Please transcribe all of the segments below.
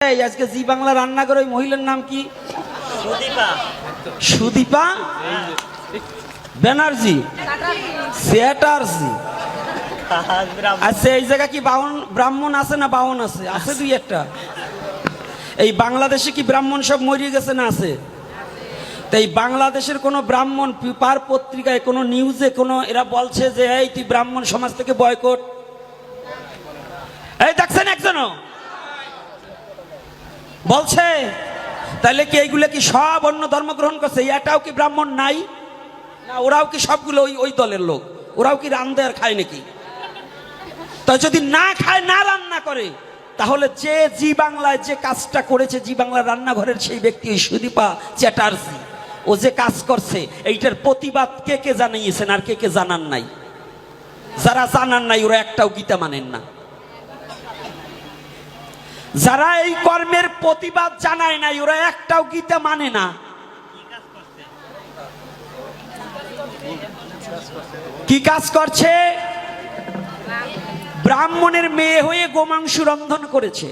এই আজকে জি বাংলা রান্না করে ওই মহিলার নাম কি? সুদীপা। সুদীপা? ব্যানার্জি চ্যাটার্জি আচ্ছা এই জায়গা কি বাউন ব্রাহ্মণ আছে না বাউন আছে? আছে দুই একটা। এই বাংলাদেশে কি ব্রাহ্মণ সব মরিয়ে গেছে না আছে? তাই বাংলাদেশের কোনো ব্রাহ্মণ পেপার পত্রিকায় কোনো নিউজে কোনো এরা বলছে যে এই তুই ব্রাহ্মণ সমাজ থেকে বয়কট। এই দেখছেন একজনও? বলছে তাহলে কি এইগুলো কি সব অন্য ধর্ম গ্রহণ করছে? এটাও কি ব্রাহ্মণ নাই? না, ওরাও কি সবগুলো ওই ওই দলের লোক? ওরাও কি রান্ধে আর খায় নাকি? তাই যদি না খায়, না রান্না করে, তাহলে যে জি বাংলায় যে কাজটা করেছে, জি বাংলার রান্নাঘরের সেই ব্যক্তি ওই সুদীপা চ্যাটার্জি। ও যে কাজ করছে, এইটার প্রতিবাদ কে কে জানিয়েছেন আর কে কে জানান নাই? যারা জানান নাই, ওরা একটাও গীতা মানেন না। যারা এই কর্মের প্রতিবাদ জানায় নাই, ওরা একটাও গীতা মানে না। কি কাজ করছে? ব্রাহ্মণের মেয়ে হয়ে গোমাংস রন্ধন করেছে।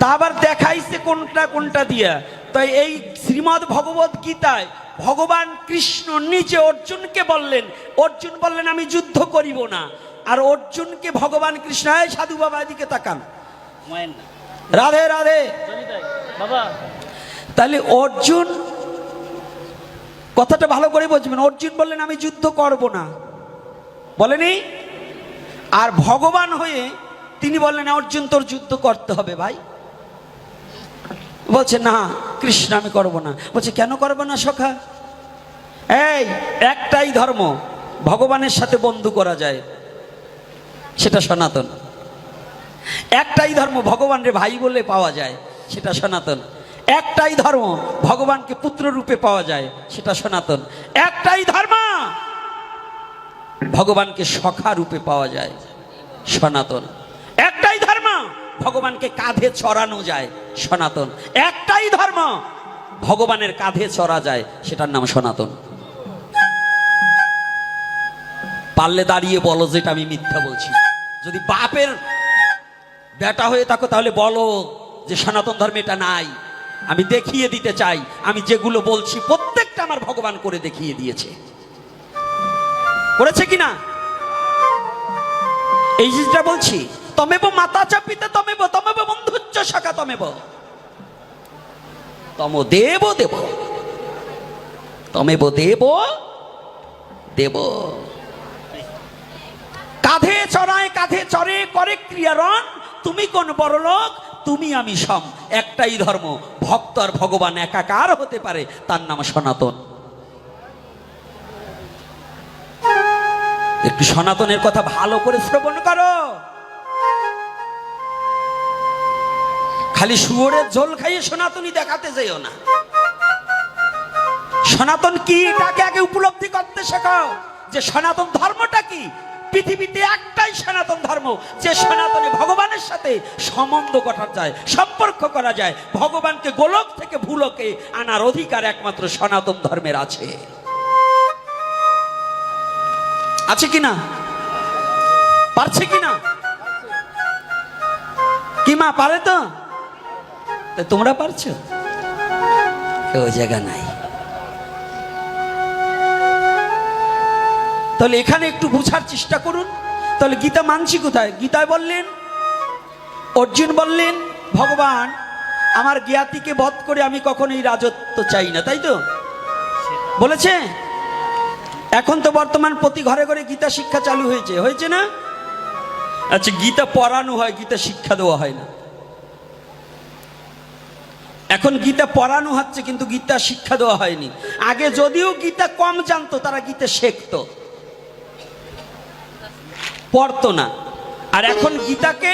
তা আবার দেখাইছে কোনটা কোনটা দিয়া। তাই এই শ্রীমদ ভগবত গীতায় ভগবান কৃষ্ণ নিজে অর্জুনকে বললেন, অর্জুন বললেন, আমি যুদ্ধ করিব না। আর অর্জুনকে ভগবান কৃষ্ণ এই সাধু বাবা এদিকে তাকান। রাধে রাধে। বাবা। তাহলে অর্জুন কথাটা ভালো করে বুঝবেন। অর্জুন বললেন আমি যুদ্ধ করব না। বলেনি? আর ভগবান হয়ে তিনি বললেন অর্জুন তোর যুদ্ধ করতে হবে ভাই। বলছে না কৃষ্ণ আমি করব না। বলছে কেন করব না সখা? এই একটাই ধর্ম ভগবানের সাথে বন্ধু করা যায়। সেটা সনাতন। একটাই ধর্ম ভগবান রে ভাই বলে পাওয়া যায়, সেটা সনাতন। একটাই ধর্ম ভগবানকে পুত্র রূপে পাওয়া যায়, সেটা সনাতন। একটাই ধর্ম ভগবানকে সখা রূপে পাওয়া যায়, সনাতন। একটাই ধর্ম ভগবানকে কাঁধে চড়ানো যায়, সনাতন। একটাই ধর্ম ভগবানের কাঁধে চড়া যায়, সেটার নাম সনাতন। পারলে দাঁড়িয়ে বলো যেটা আমি মিথ্যা বলছি। যদি বাপের বেটা হয়ে থাকো তাহলে বলো যে সনাতন ধর্মে এটা নাই। আমি দেখিয়ে দিতে চাই। আমি যেগুলো বলছি প্রত্যেকটা আমার ভগবান করে দেখিয়ে দিয়েছে। করেছে কিনা? এই জিনিসটা বলছি, তমেব মাতা চাপিতে তমেব তমেব বন্ধুচ্চ শাখা তমেব। তম দেব দেব। তমেব দেব দেব। কাঁধে চড়ায় কাঁধে চড়ে করে ক্রিয়ারণ। তুমি কোন বড় লোক তুমি আমি সম। একটাই ধর্ম, ভক্ত আর ভগবান একাকার হতে পারে, তার নাম সনাতন। একটু সনাতনের কথা ভালো করে শ্রবণ করো। খালি শুয়োরের ঝোল খাইয়ে সনাতনী দেখাতে যেও না। সনাতন কি? তাকে আগে উপলব্ধি করতে শেখাও যে সনাতন ধর্মটা কি? পৃথিবীতে একটাই সনাতন ধর্ম, যে সনাতনে ভগবানের সাথে সম্বন্ধ করা যায়, সম্পর্ক করা যায়। ভগবানকে গোলক থেকে ভুলকে আনার অধিকার একমাত্র সনাতন ধর্মের আছে। আছে কিনা পারছে কিনা কি মা, পারে তো তোমরা পারছ? কেউ জায়গা নাই। তাহলে এখানে একটু বুঝার চেষ্টা করুন। তাহলে গীতা মানছি কোথায়? গীতায় বললেন, অর্জুন বললেন, ভগবান, আমার জ্ঞাতিকে বধ করে আমি কখনোই রাজত্ব চাই না, তাই তো? বলেছে? এখন তো বর্তমান প্রতি ঘরে ঘরে গীতা শিক্ষা চালু হয়েছে। হয়েছে না? আচ্ছা গীতা পড়ানো হয়, গীতা শিক্ষা দেওয়া হয় না। এখন গীতা পড়ানো হচ্ছে, কিন্তু গীতা শিক্ষা দেওয়া হয়নি। আগে যদিও গীতা কম জানতো, তারা গীতা শেখতো। পড়তো না। আর এখন গীতাকে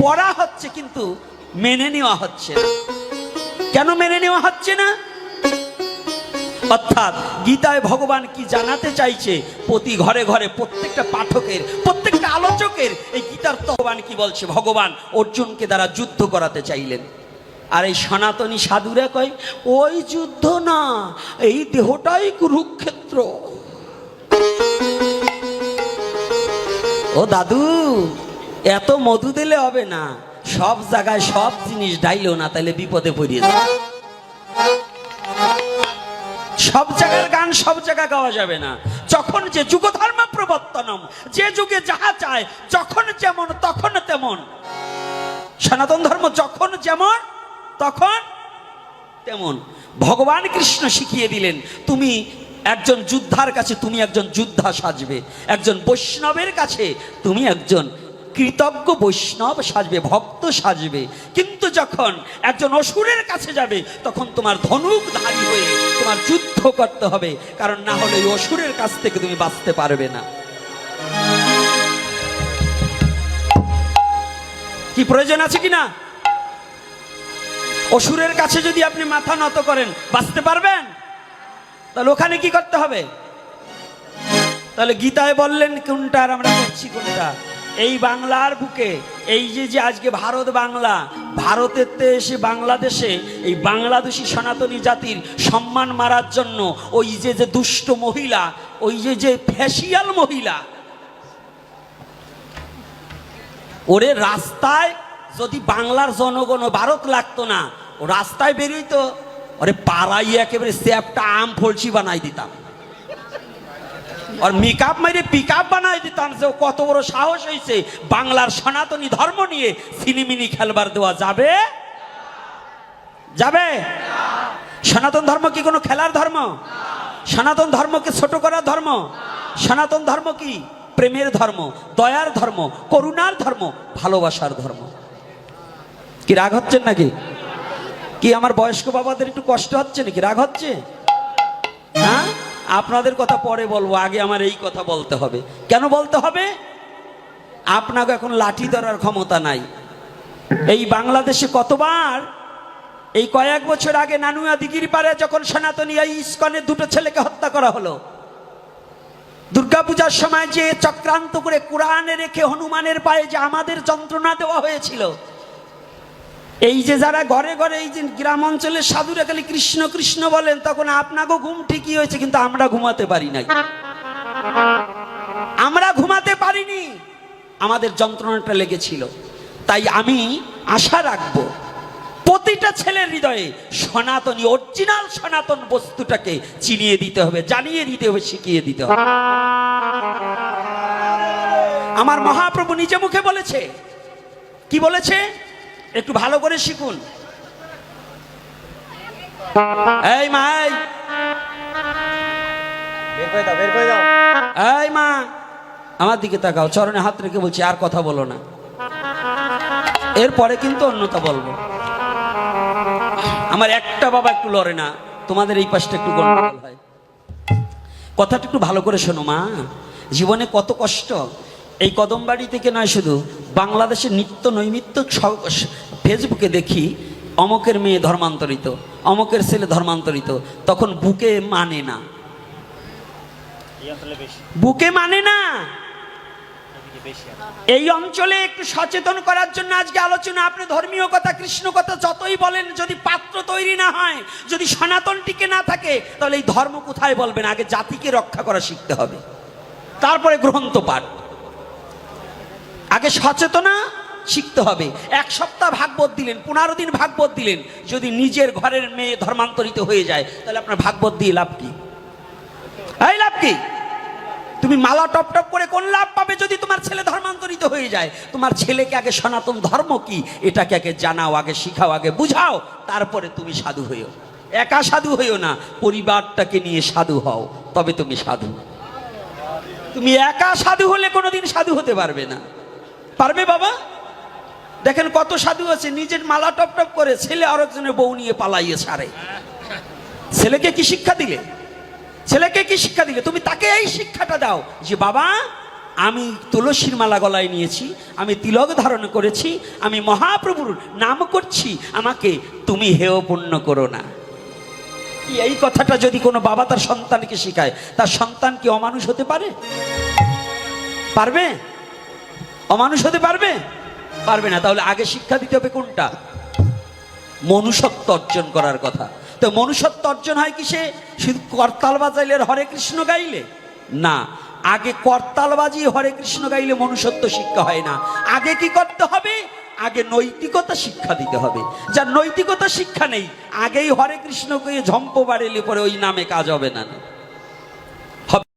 পড়া হচ্ছে কিন্তু মেনে নেওয়া হচ্ছে না। কেন মেনে নেওয়া হচ্ছে না? অর্থাৎ গীতায় ভগবান কি জানাতে চাইছে? প্রতি ঘরে ঘরে প্রত্যেকটা পাঠকের, প্রত্যেকটা আলোচকের এই গীতার তো ভগবান কি বলছে? ভগবান অর্জুনকে দ্বারা যুদ্ধ করাতে চাইলেন। আর এই সনাতনী সাধুরা কয়, ওই যুদ্ধ না, এই দেহটাই কুরুক্ষেত্র। ও দাদু, এত মধু দিলে হবে না। সব জায়গায় সব জিনিস ডাইলেও না তাহলে বিপদে পড়িয়ে যাবে। সব জায়গার গান সব জায়গায় গাওয়া যাবে না। যখন যে যুগ ধর্ম প্রবর্তনম, যে যুগে যাহা চায়, যখন যেমন, তখন তেমন। সনাতন ধর্ম যখন যেমন, তখন তেমন। ভগবান কৃষ্ণ শিখিয়ে দিলেন, তুমি একজন যোদ্ধার কাছে তুমি একজন যোদ্ধা সাজবে, একজন বৈষ্ণবের কাছে তুমি একজন কৃতজ্ঞ বৈষ্ণব সাজবে, ভক্ত সাজবে। কিন্তু যখন একজন অসুরের কাছে যাবে, তখন তোমার ধনুকধারী হয়ে তোমার যুদ্ধ করতে হবে, কারণ না হলে অসুরের কাছ থেকে তুমি বাঁচতে পারবে না। কি প্রয়োজন আছে কি না অসুরের কাছে যদি আপনি মাথা নত করেন, বাঁচতে পারবেন? তাহলে ওখানে কি করতে হবে? তাহলে গীতায় বললেন, কোনটা আর আমরা করছি কোনটা? এই বাংলার বুকে, এই যে যে আজকে ভারত বাংলা, ভারতের এসে বাংলাদেশে এই বাংলাদেশি সনাতনী জাতির সম্মান মারার জন্য ওই যে যে দুষ্ট মহিলা, ওই যে যে ফ্যাসিয়াল মহিলা, ওরে রাস্তায় যদি বাংলার জনগণ ভারত লাগতো না, ও রাস্তায় বেরোইতো। ওরে পাড়াই একেবারে স্যাপটা আম ফলসি বানাই দিতাম। আর মেকআপ মাইরে পিক আপ বানাই দিতাম, যে কত বড় সাহস হয়েছে বাংলার সনাতনী ধর্ম নিয়ে সিনিমিনি খেলবার দেওয়া যাবে? যাবে? সনাতন ধর্ম কি কোনো খেলার ধর্ম? সনাতন ধর্মকে ছোট করার ধর্ম? সনাতন ধর্ম কি? প্রেমের ধর্ম, দয়ার ধর্ম, করুণার ধর্ম, ভালোবাসার ধর্ম। কি রাগ হচ্ছেন নাকি? কি আমার বয়স্ক বাবাদের একটু কষ্ট হচ্ছে নাকি? রাগ হচ্ছে? হ্যাঁ? আপনাদের কথা পরে বলব, আগে আমার এই কথা বলতে হবে। কেন বলতে হবে? আপনাকে এখন লাঠি ধরার ক্ষমতা নাই। এই বাংলাদেশে কতবার, এই কয়েক বছর আগে নানুয়া দিঘির পারে যখন সনাতনী এই ইস্কনের দুটো ছেলেকে হত্যা করা হলো, দুর্গাপূজার সময় যে চক্রান্ত করে কোরআনে রেখে হনুমানের পায়ে যে আমাদের যন্ত্রণা দেওয়া হয়েছিল এই যে যারা ঘরে ঘরে এই যে গ্রাম অঞ্চলের সাধুরা খালি কৃষ্ণ কৃষ্ণ বলেন, তখন আপনাকেও ঘুম ঠিকই হয়েছে, কিন্তু আমরা ঘুমাতে পারি নাই। আমরা ঘুমাতে পারিনি। আমাদের যন্ত্রণাটা লেগেছিল। তাই আমি আশা রাখব, প্রতিটা ছেলের হৃদয়ে সনাতনী, অরিজিনাল সনাতন বস্তুটাকে চিনিয়ে দিতে হবে, জানিয়ে দিতে হবে, শিখিয়ে দিতে হবে। আমার মহাপ্রভু নিজে মুখে বলেছে। কি বলেছে? একটু ভালো করে শিখুন। এই মা, এই। বের করে দাও, বের করে দাও। এই মা, আমার দিকে তাকাও, চরণে হাত রেখে বলছি, আর কথা বলো না। এরপরে কিন্তু অন্যতা বলব। আমার একটা বাবা একটু লড়ে না, তোমাদের এই পাশটা একটু গন্ডগোল হয়। কথাটা একটু ভালো করে শোনো মা, জীবনে কত কষ্ট এই কদমবাড়ি থেকে নয় শুধু, বাংলাদেশের নিত্য নৈমিত্য ফেসবুকে দেখি, অমকের মেয়ে ধর্মান্তরিত, অমকের ছেলে ধর্মান্তরিত, তখন বুকে মানে না। বুকে মানে না। এই অঞ্চলে একটু সচেতন করার জন্য আজকে আলোচনা, আপনি ধর্মীয় কথা, কৃষ্ণ কথা যতই বলেন, যদি পাত্র তৈরি না হয়, যদি সনাতন টিকে না থাকে, তাহলে এই ধর্ম কোথায় বলবেন? আগে জাতিকে রক্ষা করা শিখতে হবে। তারপরে গ্রন্থ পাঠ আগে সচেতনা শিখতে হবে। এক সপ্তাহ ভাগবত দিলেন, পনেরো দিন ভাগবত দিলেন। যদি নিজের ঘরের মেয়ে ধর্মান্তরিত হয়ে যায়, তাহলে আপনার ভাগবত দিয়ে লাভ কি? এই লাভ কি? তুমি মালা টপ টপ করে কোন লাভ পাবে যদি তোমার ছেলে ধর্মান্তরিত হয়ে যায়? তোমার ছেলেকে আগে সনাতন ধর্ম কি? এটাকে আগে জানাও, আগে শিখাও, আগে বুঝাও, তারপরে তুমি সাধু হইও একা সাধু হইও না, পরিবারটাকে নিয়ে সাধু হও, তবে তুমি সাধু। তুমি একা সাধু হলে কোনোদিন সাধু হতে পারবে না। পারবে বাবা? দেখেন কত সাধু আছে, নিজের মালা টপ টপ করে ছেলে আরেকজনের বউ নিয়ে পালাইয়ে ছাড়ে। ছেলেকে কি শিক্ষা দিলে? ছেলেকে কি শিক্ষা দিলে? তুমি তাকে এই শিক্ষাটা দাও যে, বাবা, আমি তুলসীর মালা গলায় নিয়েছি, আমি তিলক ধারণ করেছি, আমি মহাপ্রভুর নাম করছি, আমাকে তুমি হেয় পুণ্য করো না। এই কথাটা যদি কোনো বাবা তার সন্তানকে শেখায়, তার সন্তান কি অমানুষ হতে পারে? পারবে? অমানুষ হতে পারবে? পারবে না। তাহলে আগে শিক্ষা দিতে হবে কোনটা? মনুষ্যত্ব অর্জন করার কথা। তো মনুষ্যত্ব অর্জন হয় কি সে শুধু করতাল বাজাইলে হরে কৃষ্ণ গাইলে? না। আগে করতাল বাজিয়ে হরে কৃষ্ণ গাইলে মনুষ্যত্ব শিক্ষা হয় না। আগে কি করতে হবে? আগে নৈতিকতা শিক্ষা দিতে হবে। যার নৈতিকতা শিক্ষা নেই, আগেই হরে কৃষ্ণ কয়ে ঝম্প বাড়িলে পরে ওই নামে কাজ হবে না।